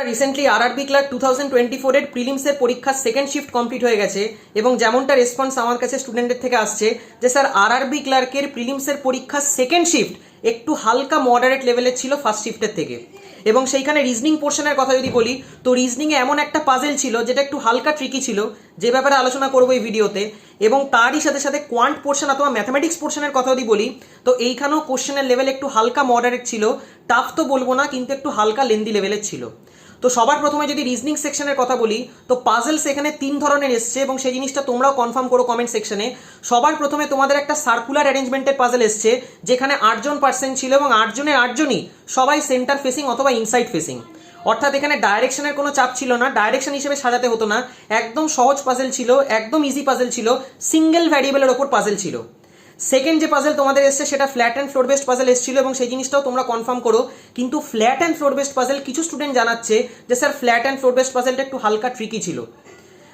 Recently RRB clerk two thousand twenty ফোরের প্রিলিমসের পরীক্ষার সেকেন্ড শিফট কমপ্লিট হয়ে গেছে এবং যেমনটা রেসপন্স আমার কাছে স্টুডেন্টদের থেকে আসছে যে, স্যার আরআরবি ক্লার্কের প্রিলিমসের পরীক্ষার সেকেন্ড শিফট একটু হালকা মডারেট লেভেলের ছিল ফার্স্ট শিফটের থেকে। এবং সেইখানে রিজনিং পোর্শনের কথা যদি বলি, তো রিজনিংয়ে এমন একটা পাজেল ছিল যেটা একটু হালকা ট্রিকি ছিল, যে ব্যাপারে আলোচনা করব এই ভিডিওতে এবং তারই সাথে সাথে কোয়ান্ট পোর্শন অথবা ম্যাথামেটিক্স পোর্শনের কথা যদি বলি, তো এইখানেও কোশ্চেনের লেভেল একটু হালকা মডারেট ছিল টাফ তো বলব না, কিন্তু একটু হালকা লেন্দি লেভেলের ছিল। তো সবার প্রথমে যদি রিজনিং সেকশনের কথা বলি, তো পাজেলস এখানে তিন ধরনের এসছে এবং সেই জিনিসটা তোমরাও কনফার্ম করো কমেন্ট সেকশনে সবার প্রথমে তোমাদের একটা সার্কুলার অ্যারেঞ্জমেন্টের পাজেল এসছে, যেখানে আটজন পার্সেন্ট ছিল এবং আটজনের আটজনই সবাই সেন্টার ফেসিং অথবা ইনসাইড ফেসিং অর্থাৎ এখানে ডাইরেকশনের কোনো চাপ ছিল না ডাইরেকশন হিসেবে সাজাতে হতো না। একদম সহজ পাজেল ছিল, একদম ইজি পাজেল ছিল সিঙ্গেল ভ্যারিয়েবলের ওপর পাজেল ছিল। সেকেন্ড যে পাজেল তোমাদের এসছে, সেটা flat and floor based puzzle এসেছিল এবং সেই জিনিসটাও তোমরা কনফার্ম করো। কিন্তু flat and floor based puzzle কিছু স্টুডেন্ট জানাচ্ছে যে sir flat and floor based পাজেলটা একটু হালকা ট্রিকি ছিল।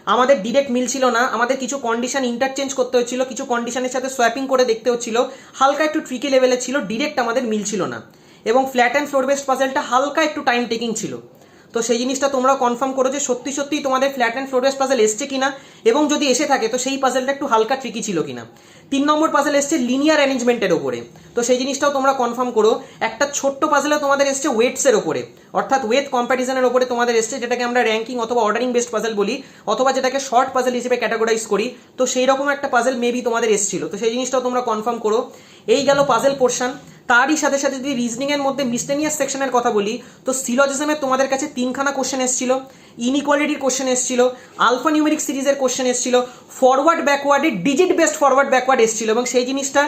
আমাদের ডিরেক্ট মিল ছিল না। আমাদের কিছু কন্ডিশন ইন্টারচেঞ্জ করতে হচ্ছিল, কিছু কন্ডিশনের সাথে সোয়াপিং করে দেখতে হচ্ছিল। হালকা একটু ট্রিকি লেভেলে ছিল ডিরেক্ট আমাদের মিল ছিল না। এবং ফ্ল্যাট অ্যান্ড ফ্লোর বেস্ট পাজেলটা হালকা একটু টাইম টেকিং ছিল। তো সেই জিনিসটা তোমরা কনফার্ম করো যে সত্যি সত্যি তোমাদের flat and floor based puzzle এসছে কিনা এবং যদি এসে থাকে, তো সেই পাজেলটা একটু হালকা ট্রিকি ছিল কিনা। তিন নম্বর পাজেল এসছে লিনিয়ার অ্যারেঞ্জমেন্টের ওপরে। তো সেই জিনিসটাও তোমরা কনফার্ম করো, একটা ছোট্ট পাজেলে তোমাদের এসছে ওয়েটসের ওপরে। অর্থাৎ ওয়েট কম্প্যারিজনের ওপরে তোমাদের এসছে যেটাকে আমরা র্যাঙ্কিং অথবা অর্ডারিং বেস্ট পাজেল বলি, অথবা যেটাকে শর্ট পাজেল হিসেবে ক্যাটাগরাইজ করি। তো সেই রকম একটা পাজেল মেবি তোমাদের এসেছিল। তো সেই জিনিসটাও তোমরা কনফার্ম করো। এই গেল পাজেল পোর্শন তারই সাথে সাথে যদি রিজনিং এর মধ্যে মিসটেনিয়াস সেকশনের কথা বলি, তো সিলজিজমে তোমাদের কাছে তিনখানা কোশ্চেন এসেছিল ইনইকোয়ালিটির কোশ্চেন এসেছিল আলফা নিউমেরিক সিরিজের কোশ্চেন এসেছিল ফরওয়ার্ড ব্যাকওয়ার্ডে ডিজিট বেস্ট ফরওয়ার্ড ব্যাকওয়ার্ড এসেছিল এবং সেই জিনিসটা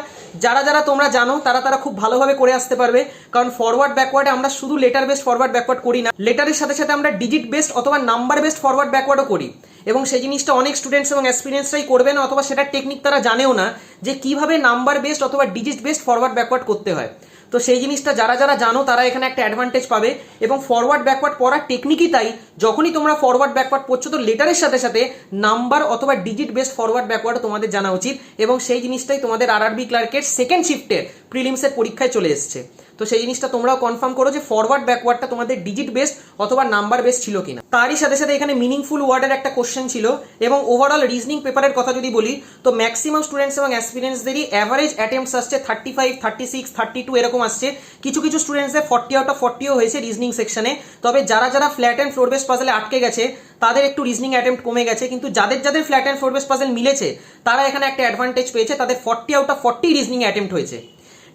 যারা যারা তোমরা জানো, তারা তারা খুব ভালোভাবে করে আসতে পারবে। কারণ ফরওয়ার্ড ব্যাকওয়ার্ডে আমরা শুধু লেটার বেস্ট ফরওয়ার্ড ব্যাকওয়ার্ড করি না লেটারের সাথে সাথে আমরা ডিজিট বেস্ট অথবা নাম্বার বেস্ট ফরওয়ার্ড ব্যাকওয়ার্ডও করি। এবং সেই জিনিসটা অনেক স্টুডেন্টস এবং এক্সপিরিয়েন্সরাই করবে না অথবা সেটার টেকনিক তারা জানেও না যে কীভাবে নাম্বার বেসড অথবা ডিজিট বেসড ফরওয়ার্ড ব্যাকওয়ার্ড করতে হয়। তো সেই জিনিসটা যারা যারা জানো তারা এখানে একটা অ্যাডভান্টেজ পাবে এবং ফরওয়ার্ড ব্যাকওয়ার্ড পড়ার টেকনিকই তাই। যখনই তোমরা ফরওয়ার্ড ব্যাকওয়ার্ড পড়ছো তো লেটারের সাথে সাথে নাম্বার অথবা ডিজিট বেসড ফরওয়ার্ড ব্যাকওয়ার্ড তোমাদের জানা উচিত এবং সেই জিনিসটাই তোমাদের আরআরবি ক্লার্কের সেকেন্ড শিফটের প্রিলিমসের পরীক্ষায় চলে এসছে। তো সেই জিনিসটা তোমরাও কনফার্ম করো যে ফরওয়ার্ড ব্যাকওয়ার্ডটা তোমাদের ডিজিট বেসড অথবা নাম্বার বেস্ট ছিল কিনা। তারই সাথে সাথে এখানে মিনিংফুল ওয়ার্ডের একটা কোশ্চেন ছিল এবং ওভারঅল রিজনিং পেপারের কথা যদি বলি, তো ম্যাক্সিমাম স্টুডেন্টস এবং এক্সপিরিয়েন্সদেরই অ্যাভারেজ অ্যাটেম্পস আসছে thirty five thirty six thirty two এরকম আসছে। কিছু কিছু স্টুডেন্টসদের ফর্টি আউট অফ ফর্টিও হয়েছে রিজনিং সেকশনে তবে যারা যারা ফ্ল্যাট অ্যান্ড ফ্লোর বেস্ট পাজেলে আটকে গেছে, তাদের একটু রিজনিং অ্যাটেম্প কমে গেছে। কিন্তু যাদের যাদের flat and floor based puzzle মিলেছে, তারা এখানে একটা অ্যাডভান্টেজ পেয়েছে, তাদের forty out of forty reasoning attempt হয়েছে।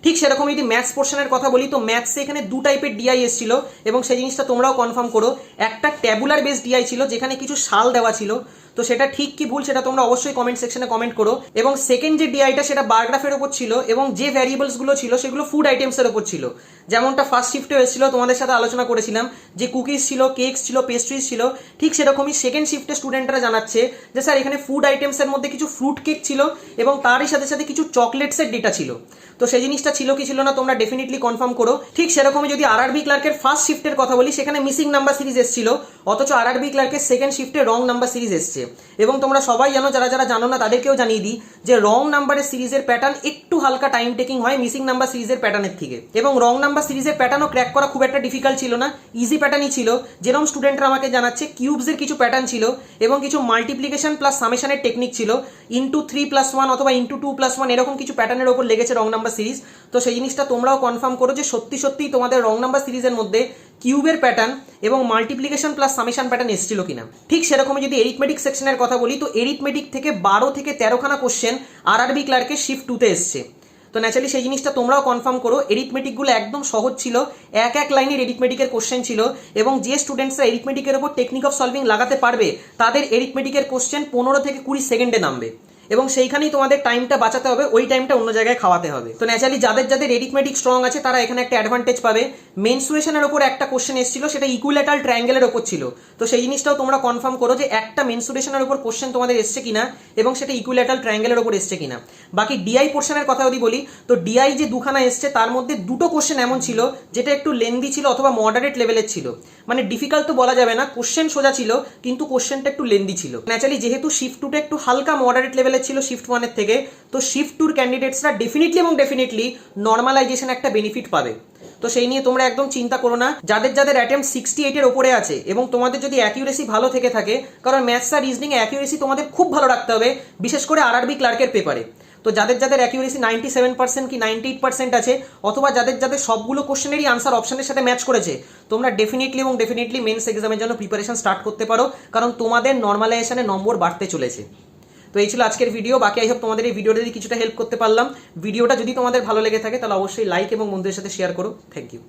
ঠিক সেরকম যদি ম্যাথস পোর্শনের কথা বলি, তো ম্যাথসে এখানে দু টাইপের ডিআই এসেছিল এবং সেই জিনিসটা তোমরাও কনফার্ম করো। একটা ট্যাবুলার বেস ডিআই ছিল, যেখানে কিছু সাল দেওয়া ছিল। তো সেটা ঠিক কি ভুল সেটা তোমরা অবশ্যই কমেন্ট সেকশনে কমেন্ট করো। এবং সেকেন্ড যে ডিআইটা সেটা বারগ্রাফের ওপর ছিল এবং যে ভ্যারিয়েবলসগুলো ছিল সেগুলো ফুড আইটেমসের ওপর ছিল। যেমনটা ফার্স্ট শিফটে এসেছিল, তোমাদের সাথে আলোচনা করেছিলাম যে কুকিজ ছিল কেকস ছিল পেস্ট্রিজ ছিল, ঠিক সেরকমই সেকেন্ড শিফটে স্টুডেন্টরা জানাচ্ছে যে স্যার এখানে ফুড আইটেমসের মধ্যে কিছু ফ্রুট কেক ছিল এবং তারই সাথে সাথে কিছু চকলেটসের ডেটা ছিল। তো সেই জিনিসটা ছিল কি ছিল না তোমরা ডেফিনেটলি কনফার্ম করো। ঠিক সেরকমই যদি আর আরআরবি ক্লার্কের ফার্স্ট শিফটের কথা বলি, সেখানে মিসিং নাম্বার সিরিজ এসেছিল। অথচ আরআরবি ক্লার্কের সেকেন্ড শিফটে রং নাম্বার সিরিজ এসছে। এবং তোমরা সবাই জানো, যারা যারা জানো না, তাদেরকেও জানিয়ে দিই যে রং নাম্বারের সিরিজের প্যাটার্ন একটু হালকা টাইম টেকিং হয় মিসিং নাম্বার সিরিজের প্যাটার্নের থেকে। এবং রং নাম্বার সিরিজের প্যাটার্নও ক্র্যাক করা খুব একটা ডিফিকাল্ট ছিল না ইজি প্যাটার্নই ছিল। যেরকম স্টুডেন্টরা আমাকে জানাচ্ছে কিউবসের কিছু প্যাটার্ন ছিল এবং কিছু মাল্টিপ্লিকেশন প্লাস সামেশনের টেকনিক ছিল। ইন্টু থ্রি প্লাস ওয়ান অথবা ইন্টু টু প্লাস ওয়ান এরকম কিছু প্যাটার্নের ওপর লেগেছে রং নাম্বার সিরিজ তো সেই জিনিসটা তোমরাও কনফার্ম করো যে সত্যি সত্যিই তোমাদের রং নাম্বার সিরিজের মধ্যে কিউবের প্যাটার্ন এবং মাল্টিপ্লিকেশন প্লাস সামেশন প্যাটার্ন এসেছিল কিনা। ঠিক সেরকমই যদি এরিথমেটিক সেকশনের কথা বলি, তো এরিথমেটিক থেকে বারো থেকে তেরোখানা কোশ্চেন আর আরবি ক্লার্কের শিফট টুতে এসছে। তো ন্যাচারালি সেই জিনিসটা তোমরাও কনফার্ম করো এরিথমেটিকগুলো একদম সহজ ছিল, এক এক লাইনের এরিথমেটিকের কোশ্চেন ছিল এবং যে স্টুডেন্টসরা এরিথমেটিকের ওপর টেকনিক অফ সলভিং লাগাতে পারবে, তাদের এরিথমেটিকের কোশ্চেন পনেরো থেকে কুড়ি সেকেন্ডে নামবে। এবং সেইখানেই তোমাদের টাইমটা বাঁচাতে হবে, ওই টাইমটা অন্য জায়গায় খাওয়াতে হবে। তো ন্যাচারালি যাদের যাদের এরিথমেটিক স্ট্রং আছে, তারা এখানে একটা অ্যাডভান্টেজ পাবে। মেনসুরেশনের ওপর একটা কোশ্চেন এসেছিল, সেটা ইকুইলেটাল ট্রায়াঙ্গেলের ওপর ছিল। তো সেই জিনিসটাও তোমরা কনফার্ম করো যে একটা মেনসুরেশনের ওপর কোশ্চেন তোমাদের এসছে কিনা, এবং সেটা ইকুইলেটাল ট্রায়াঙ্গেলের ওপর এসছে কিনা। বাকি ডিআই পোর্শনের কথা যদি বলি, তো ডিআই যে দুখানা এসছে, তার মধ্যে দুটো কোশ্চেন এমন ছিল, যেটা একটু লেন্দি ছিল অথবা মডারেট লেভেলের ছিল। মানে ডিফিকাল্ট তো বলা যাবে না কোশ্চেন সোজা ছিল, কিন্তু কোশ্চেনটা একটু লেন্দি ছিল। ন্যাচারালি যেহেতু শিফট টুটা একটু হালকা মডারেট লেভেলের লেভেলের ছিল শিফট ওয়ানের থেকে। তো শিফট টুর ক্যান্ডিডেটসরা ডেফিনেটলি এবং ডেফিনেটলি নর্মালাইজেশন একটা বেনিফিট পাবে। তো সেই নিয়ে তোমরা একদম চিন্তা করো না। যাদের যাদের অ্যাটেম্প সিক্সটি এইটের ওপরে আছে এবং তোমাদের যদি অ্যাকিউরেসি ভালো থেকে থাকে, কারণ ম্যাথস আর রিজনিং অ্যাকিউরেসি তোমাদের খুব ভালো রাখতে হবে, বিশেষ করে আরআরবি ক্লার্কের পেপারে তো যাদের যাদের অ্যাকিউরেসি নাইনটি সেভেন পার্সেন্ট কি নাইনটি এইট পার্সেন্ট আছে, অথবা যাদের যাদের সবগুলো কোশ্চেনেরই আনসার অপশনের সাথে ম্যাচ করেছে, তোমরা ডেফিনেটলি এবং ডেফিনেটলি মেন্স এক্সামের জন্য প্রিপারেশন স্টার্ট করতে পারো, কারণ তোমাদের নর্মালাইজেশনে নম্বর বাড়তে চলেছে। তো এই ছিল আজকের ভিডিও বাকি আই হোপ তোমাদের এই ভিডিওটা যদি কিছুটা হেল্প করতে পারলাম। ভিডিওটা যদি তোমাদের ভালো লেগে থাকে, তাহলে অবশ্যই লাইক এবং বন্ধুদের সাথে শেয়ার করো। Thank you